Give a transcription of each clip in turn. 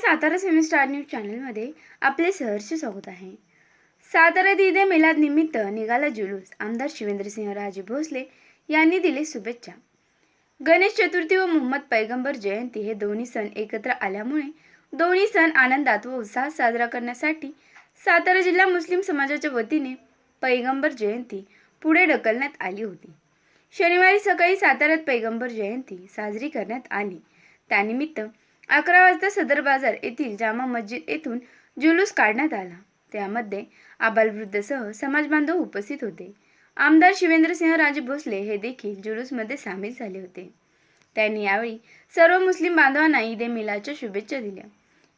Satara semester news चॅनलमध्ये आपले सहर्ष स्वागत आहे. साताऱ्यात ईद ए मिलाद निमित्त निघाला जुलूस. आमदार शिवेंद्रसिंह राजे भोसले यांनी दिले शुभेच्छा. गणेश चतुर्थी व मोहम्मद पैगंबर जयंती हे दोन्ही सण एकत्र आल्यामुळे दोन्ही सण आनंदात व उत्साहात साजरा करण्यासाठी सातारा जिल्हा मुस्लिम समाजाच्या वतीने पैगंबर जयंती पुढे ढकलण्यात आली होती. शनिवारी सकाळी साताऱ्यात पैगंबर जयंती साजरी करण्यात आली. त्यानिमित्त अकरा वाजता सदर बाजार येथील जामा मस्जिद येथून जुलूस काढण्यात आला. त्यामध्ये आबालवृद्धसह समाजबांधव उपस्थित होते. आमदार शिवेंद्रसिंह राजे भोसले हे देखील जुलूसमध्ये सामील झाले होते. त्यांनी यावेळी सर्व मुस्लिम बांधवांना ईद ए मिलाच्या शुभेच्छा दिल्या.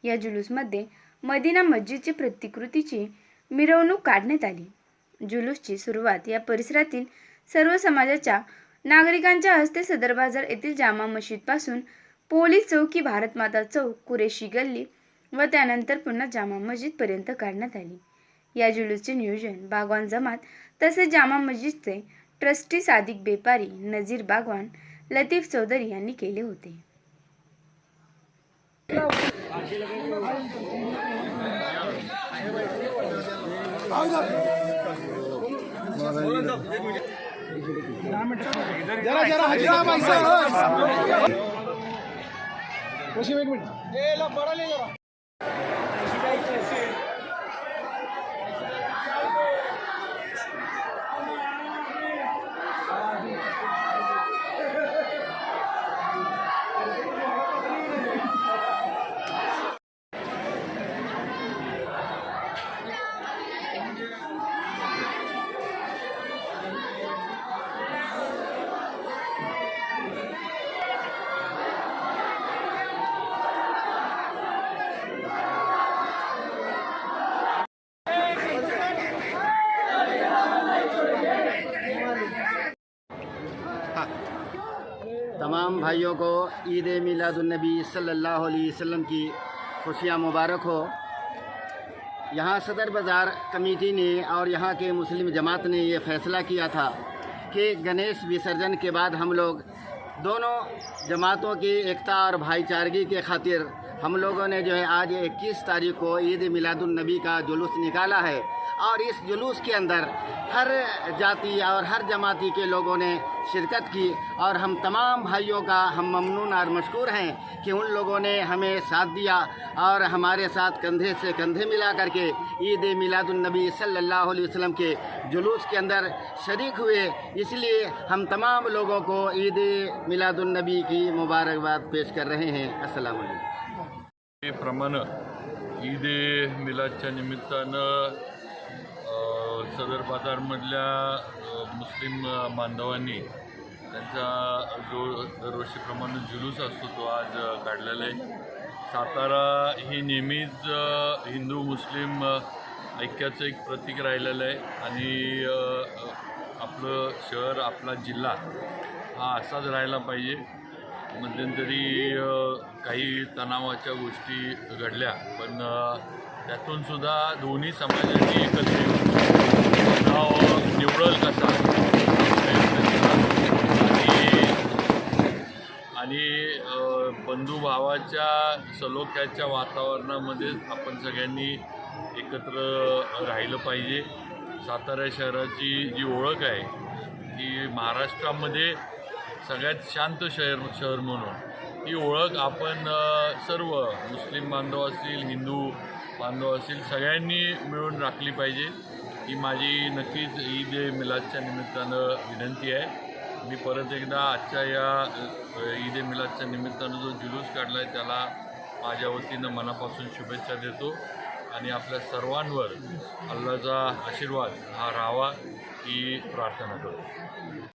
या जुलूसमध्ये मदिना मस्जिदची प्रतिकृतीची मिरवणूक काढण्यात आली. जुलूसची सुरुवात या परिसरातील सर्व समाजाच्या नागरिकांच्या हस्ते सदर बाजार येथील जामा मशीदपासून पोलीस चौकी भारत माता चौक कुरेशी गल्ली व त्यानंतर पुन्हा जामा मस्जिदपर्यंत काढण्यात आली. या जुलूसचे नियोजन बागवान जमात तसेच जामा मस्जिदचे ट्रस्टी सादिक बेपारी नजीर बागवान लतीफ चौधरी यांनी केले होते. जरा जरा Pues ¡Eh, la paralela! तमाम भाइयों को ईद मिलादुलनबी सल्लल्लाहु अलैहि वसल्लम की खुशियाँ मुबारक हो। यहाँ सदर बाज़ार कमेटी ने और यहाँ के मुस्लिम जमात ने ये फ़ैसला किया था कि गणेश विसर्जन के बाद हम लोग दोनों जमातों की एकता और भाईचारगी के खातिर हम लोगों ने जो है आज 21 तारीख को ईद मिलादुलनबी का जुलूस निकाला है और इस जुलूस के अंदर हर जाति और हर जमाती के लोगों ने शिरकत की और हम तमाम भाइयों का हम ममनून और मशहूर हैं कि उन लोगों ने हमें साथ दिया और हमारे साथ कंधे से कंधे मिला करके ईद मिलादुलनबी सल्लल्लाहु अलैहि वसल्लम के जुलूस के अंदर शरीक हुए। इसलिए हम तमाम लोगों को ईद मिलादुलनबी की मुबारकबाद पेश कर रहे हैं। अस्सलाम वालेकुम प्रमाणे ईद ए मिलादच्या निमित्तानं सदर बाजारमधल्या मुस्लिम बांधवांनी त्यांचा जो दरवर्षीप्रमाणे जुलूस असतो तो आज काढलेला आहे. सातारा ही नेहमीच हिंदू मुस्लिम ऐक्याचं एक प्रतीक राहिलेलं आहे. आणि आपलं शहर आपला जिल्हा हा असाच राहायला पाहिजे. मध्यंतरी काही तणावाच्या गोष्टी घडल्या पण त्यातूनसुद्धा त्यातून सुद्धा दोन्ही समाजाची एकत्र तणाव निवडल कसा? आणि बंधुभावाच्या सलोख्याच्या वातावरणामध्ये आपण सगळ्यांनी एकत्र राहिलं पाहिजे. सातारा शहराची जी ओळख आहे ती महाराष्ट्रामध्ये सगळ्यात शांत शहर शहर म्हणून. ही ओळख आपण सर्व मुस्लिम बांधव असतील हिंदू बांधव असतील सगळ्यांनी मिळून राखली पाहिजे. ही माझी नक्कीच ईद ए मिलादच्या निमित्तानं विनंती आहे. मी परत एकदा आजच्या या ईद ए मिलादच्या निमित्तानं जो जुलूस काढला आहे त्याला माझ्या वतीनं मनापासून शुभेच्छा देतो. आणि आपल्या सर्वांवर अल्लाचा आशीर्वाद हा राहावा ही प्रार्थना करतो.